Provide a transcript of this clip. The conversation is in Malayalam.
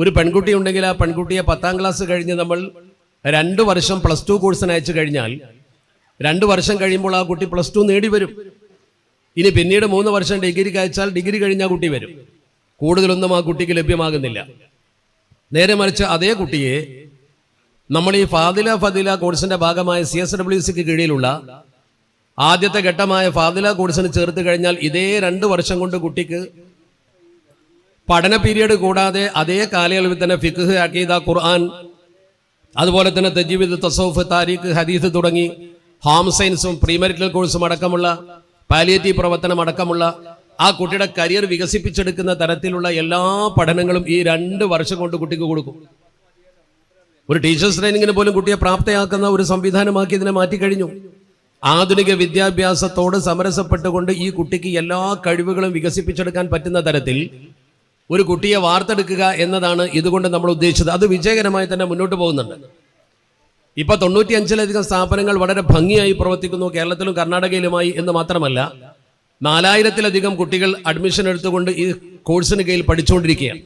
ഒരു പെൺകുട്ടി ഉണ്ടെങ്കിൽ ആ പെൺകുട്ടിയെ പത്താം ക്ലാസ് കഴിഞ്ഞ് നമ്മൾ രണ്ട് വർഷം പ്ലസ് ടു കോഴ്സിന് അയച്ചു കഴിഞ്ഞാൽ രണ്ട് വർഷം കഴിയുമ്പോൾ ആ കുട്ടി പ്ലസ് ടു നേടി വരും. ഇനി പിന്നീട് മൂന്ന് വർഷം ഡിഗ്രിക്ക് അയച്ചാൽ ഡിഗ്രി കഴിഞ്ഞ കുട്ടി വരും. കൂടുതലൊന്നും ആ കുട്ടിക്ക് ലഭ്യമാകുന്നില്ല. നേരെ മറിച്ച് അതേ കുട്ടിയെ നമ്മൾ ഈ ഫാദില ഫദില കോഴ്സിന്റെ ഭാഗമായ സി എസ് ഡബ്ല്യു സിക്ക് കീഴിലുള്ള ആദ്യത്തെ ഘട്ടമായ ഫാദില കോഴ്സിന് ചേർത്ത് കഴിഞ്ഞാൽ ഇതേ രണ്ട് വർഷം കൊണ്ട് കുട്ടിക്ക് പഠന പീരീഡ് കൂടാതെ അതേ കാലയളവിൽ തന്നെ ഫിഖ് അക്കീദ ഖുർആൻ അതുപോലെ തന്നെ തജീവിദ് തസൗഫ് താരീഖ് ഹദീസ് തുടങ്ങി ഹോം സയൻസും പ്രീമെറിറ്റൽ കോഴ്സും അടക്കമുള്ള പാലിയേറ്റീവ് പ്രവർത്തനം അടക്കമുള്ള ആ കുട്ടിയുടെ കരിയർ വികസിപ്പിച്ചെടുക്കുന്ന തരത്തിലുള്ള എല്ലാ പഠനങ്ങളും ഈ രണ്ട് വർഷം കൊണ്ട് കുട്ടിക്ക് കൊടുക്കും. ഒരു ടീച്ചേഴ്സ് ട്രെയിനിങ്ങിന് പോലും കുട്ടിയെ പ്രാപ്തയാക്കുന്ന ഒരു സംവിധാനമാക്കി ഇതിനെ മാറ്റിക്കഴിഞ്ഞു. ആധുനിക വിദ്യാഭ്യാസത്തോട് സമരസപ്പെട്ടുകൊണ്ട് ഈ കുട്ടിക്ക് എല്ലാ കഴിവുകളും വികസിപ്പിച്ചെടുക്കാൻ പറ്റുന്ന തരത്തിൽ ഒരു കുട്ടിയെ വാർത്തെടുക്കുക എന്നതാണ് ഇതുകൊണ്ട് നമ്മൾ ഉദ്ദേശിച്ചത്. അത് വിജയകരമായി തന്നെ മുന്നോട്ട് പോകുന്നുണ്ട്. ഇപ്പൊ തൊണ്ണൂറ്റി അഞ്ചിലധികം സ്ഥാപനങ്ങൾ വളരെ ഭംഗിയായി പ്രവർത്തിക്കുന്നു കേരളത്തിലും കർണാടകയിലുമായി എന്ന് മാത്രമല്ല നാലായിരത്തിലധികം കുട്ടികൾ അഡ്മിഷൻ എടുത്തുകൊണ്ട് ഈ കോഴ്സിന് കീഴിൽ പഠിച്ചുകൊണ്ടിരിക്കുകയാണ്.